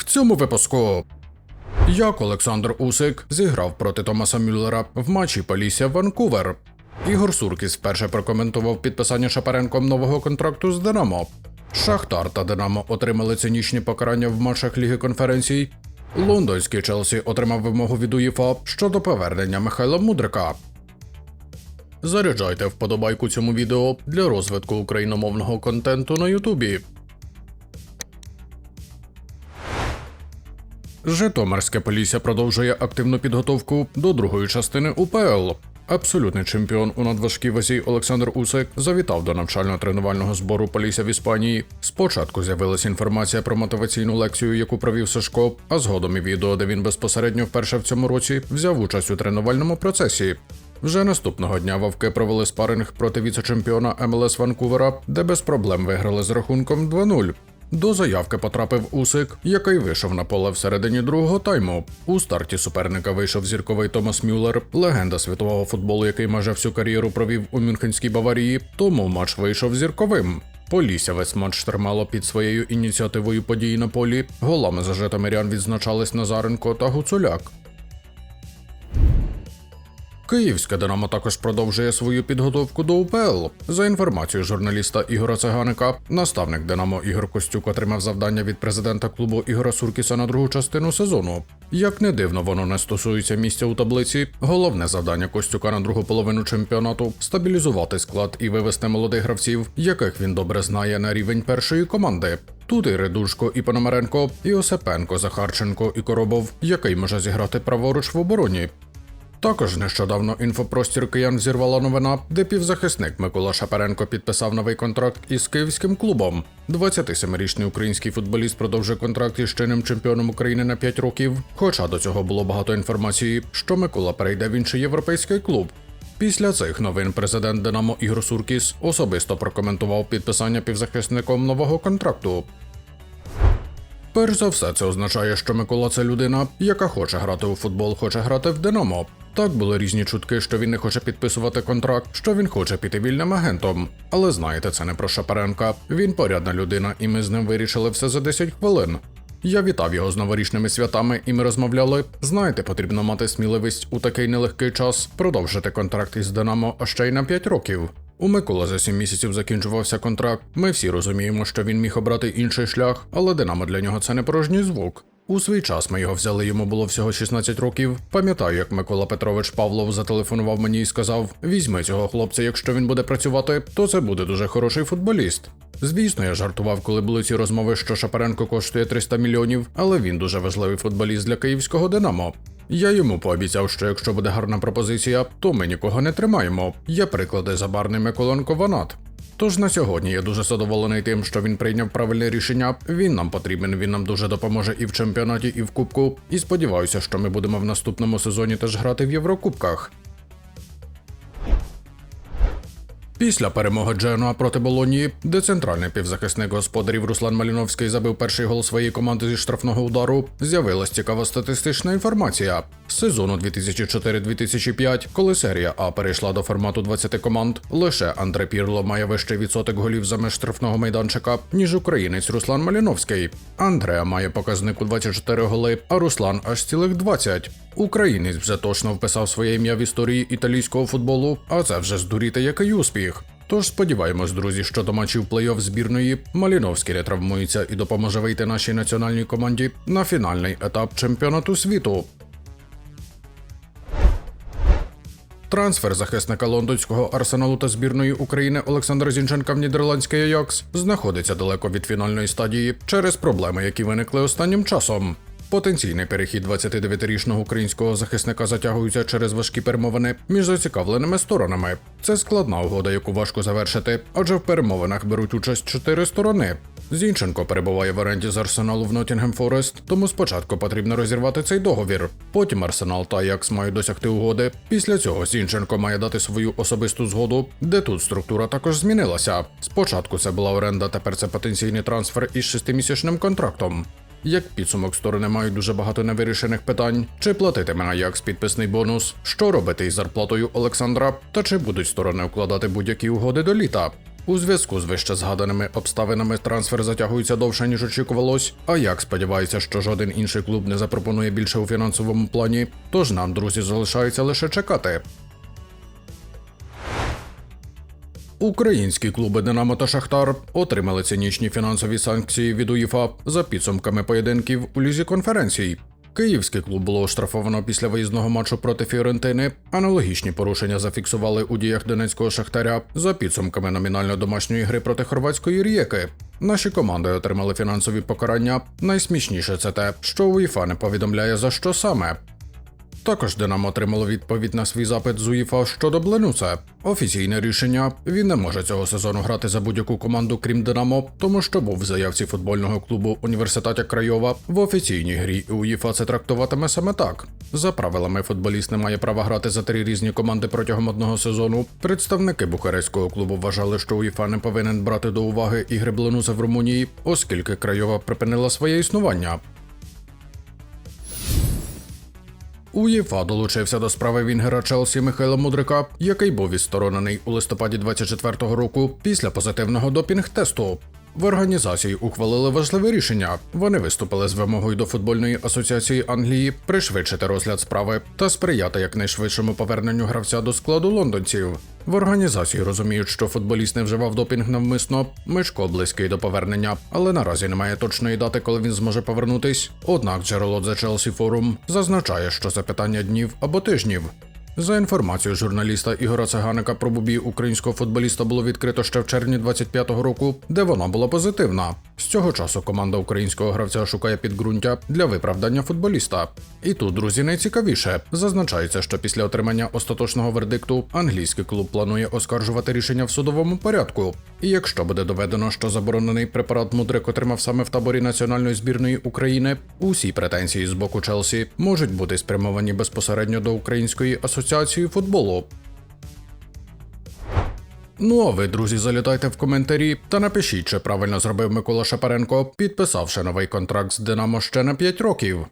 В цьому випуску. Як Олександр Усик зіграв проти Томаса Мюллера в матчі Полісся Ванкувер. Ігор Суркіс вперше прокоментував підписання Шапаренком нового контракту з Динамо. Шахтар та Динамо отримали цинічні покарання в матчах Ліги конференцій. Лондонський Челсі отримав вимогу від УЄФА щодо повернення Михайла Мудрика. Заряджайте вподобайку цьому відео для розвитку україномовного контенту на Ютубі. Житомирське Полісся продовжує активну підготовку до другої частини УПЛ. Абсолютний чемпіон у надважкій вазі Олександр Усик завітав до навчально-тренувального збору Полісся в Іспанії. Спочатку з'явилася інформація про мотиваційну лекцію, яку провів Сашко, а згодом і відео, де він безпосередньо вперше в цьому році взяв участь у тренувальному процесі. Вже наступного дня вовки провели спаринг проти віце-чемпіона МЛС Ванкувера, де без проблем виграли з рахунком 2-0. До заявки потрапив Усик, який вийшов на поле всередині другого тайму. У старті суперника вийшов зірковий Томас Мюллер, легенда світового футболу, який майже всю кар'єру провів у Мюнхенській Баварії. Тому матч вийшов зірковим. Полісся весь матч тримало під своєю ініціативою події на полі. Голами за Житомирян відзначались Назаренко та Гуцуляк. Київське Динамо також продовжує свою підготовку до УПЛ. За інформацією журналіста Ігора Циганика, наставник Динамо Ігор Костюк отримав завдання від президента клубу Ігора Суркіса на другу частину сезону. Як не дивно, воно не стосується місця у таблиці. Головне завдання Костюка на другу половину чемпіонату стабілізувати склад і вивести молодих гравців, яких він добре знає на рівень першої команди. Тут і Редушко, і Пономаренко, і Осипенко, Захарченко, і Коробов, який може зіграти праворуч в обороні. Також нещодавно інфопростір киян зірвала новина, де півзахисник Микола Шапаренко підписав новий контракт із київським клубом. 27-річний український футболіст продовжує контракт із чинним чемпіоном України на 5 років. Хоча до цього було багато інформації, що Микола перейде в інший європейський клуб. Після цих новин президент Динамо Ігор Суркіс особисто прокоментував підписання півзахисником нового контракту. Перш за все, це означає, що Микола це людина, яка хоче грати у футбол, хоче грати в Динамо. Так були різні чутки, що він не хоче підписувати контракт, що він хоче піти вільним агентом. Але знаєте, це не про Шапаренка. Він порядна людина, і ми з ним вирішили все за 10 хвилин. Я вітав його з новорічними святами, і ми розмовляли. Знаєте, потрібно мати сміливість у такий нелегкий час продовжити контракт із Динамо, а ще й на 5 років. У Микола за 7 місяців закінчувався контракт. Ми всі розуміємо, що він міг обрати інший шлях, але Динамо для нього це не порожній звук. У свій час ми його взяли, йому було всього 16 років. Пам'ятаю, як Микола Петрович Павлов зателефонував мені і сказав: візьми цього хлопця, якщо він буде працювати, то це буде дуже хороший футболіст. Звісно, я жартував, коли були ці розмови, що Шапаренко коштує 300 мільйонів, але він дуже важливий футболіст для київського Динамо. Я йому пообіцяв, що якщо буде гарна пропозиція, то ми нікого не тримаємо. Є приклади забарний Миколенко Ванат. Тож на сьогодні я дуже задоволений тим, що він прийняв правильне рішення. Він нам потрібен, він нам дуже допоможе і в чемпіонаті, і в кубку. І сподіваюся, що ми будемо в наступному сезоні теж грати в Єврокубках. Після перемоги Дженуа проти Болонії, де центральний півзахисник господарів Руслан Маліновський забив перший гол своєї команди зі штрафного удару, з'явилась цікава статистична інформація. З сезону 2004-2005, коли серія А перейшла до формату 20 команд, лише Андре Пірло має вищий відсоток голів за меж штрафного майданчика, ніж українець Руслан Маліновський. Андреа має показник у 24 голи, а Руслан аж цілих 20. Українець вже точно вписав своє ім'я в історії італійського футболу, а це вже здуріти який успіх. Тож сподіваємось, друзі, що до матчів плей-офф збірної Маліновський не травмується і допоможе вийти нашій національній команді на фінальний етап чемпіонату світу. Трансфер захисника лондонського арсеналу та збірної України Олександра Зінченка в нідерландський Аякс знаходиться далеко від фінальної стадії через проблеми, які виникли останнім часом. Потенційний перехід 29-річного українського захисника затягується через важкі перемовини між зацікавленими сторонами. Це складна угода, яку важко завершити, адже в перемовинах беруть участь чотири сторони. Зінченко перебуває в оренді з арсеналу в Ноттінгем Форест, тому спочатку потрібно розірвати цей договір. Потім Арсенал та Аякс мають досягти угоди. Після цього Зінченко має дати свою особисту згоду, де тут структура також змінилася. Спочатку це була оренда, тепер це потенційний трансфер із шестимісячним контрактом. Як підсумок сторони мають дуже багато невирішених питань: чи платитиме Аякс підписний бонус, що робити із зарплатою Олександра, та чи будуть сторони укладати будь-які угоди до літа. У зв'язку з вище згаданими обставинами трансфер затягується довше, ніж очікувалось. А як сподівається, що жоден інший клуб не запропонує більше у фінансовому плані, тож нам, друзі, залишається лише чекати. Українські клуби Динамо та Шахтар отримали цинічні фінансові санкції від УЄФА за підсумками поєдинків у лізі конференцій. Київський клуб було оштрафовано після виїзного матчу проти Фіорентини. Аналогічні порушення зафіксували у діях Донецького Шахтаря за підсумками номінально домашньої гри проти хорватської Рієки. Наші команди отримали фінансові покарання. Найсмішніше це те, що УЄФА не повідомляє за що саме. Також Динамо отримало відповідь на свій запит з УЄФА щодо Бленуса. Офіційне рішення він не може цього сезону грати за будь-яку команду, крім Динамо, тому що був в заявці футбольного клубу Університетя Крайова в офіційній грі УЄФА це трактуватиме саме так. За правилами, футболіст не має права грати за три різні команди протягом одного сезону. Представники бухарестського клубу вважали, що УЄФА не повинен брати до уваги ігри Бленуса в Румунії, оскільки Крайова припинила своє існування. УЄФА долучився до справи Вінгера Челсі Михайла Мудрика, який був відсторонений у листопаді 24-го року після позитивного допінг-тесту. В організації ухвалили важливе рішення. Вони виступили з вимогою до футбольної асоціації Англії пришвидшити розгляд справи та сприяти якнайшвидшому поверненню гравця до складу лондонців. В організації розуміють, що футболіст не вживав допінг навмисно. Мишко близький до повернення, але наразі немає точної дати, коли він зможе повернутись. Однак джерело The Chelsea Forum зазначає, що це питання днів або тижнів. За інформацією журналіста Ігора Цаганика про бубі українського футболіста було відкрито ще в червні 25-го року, де вона була позитивна. З цього часу команда українського гравця шукає підґрунтя для виправдання футболіста. І тут, друзі, найцікавіше зазначається, що після отримання остаточного вердикту англійський клуб планує оскаржувати рішення в судовому порядку. І якщо буде доведено, що заборонений препарат Мудрик отримав саме в таборі національної збірної України, усі претензії з боку Челсі можуть бути спрямовані безпосередньо до Української асоціації футболу. Ну а ви, друзі, залітайте в коментарі та напишіть, чи правильно зробив Микола Шапаренко, підписавши новий контракт з Динамо ще на 5 років.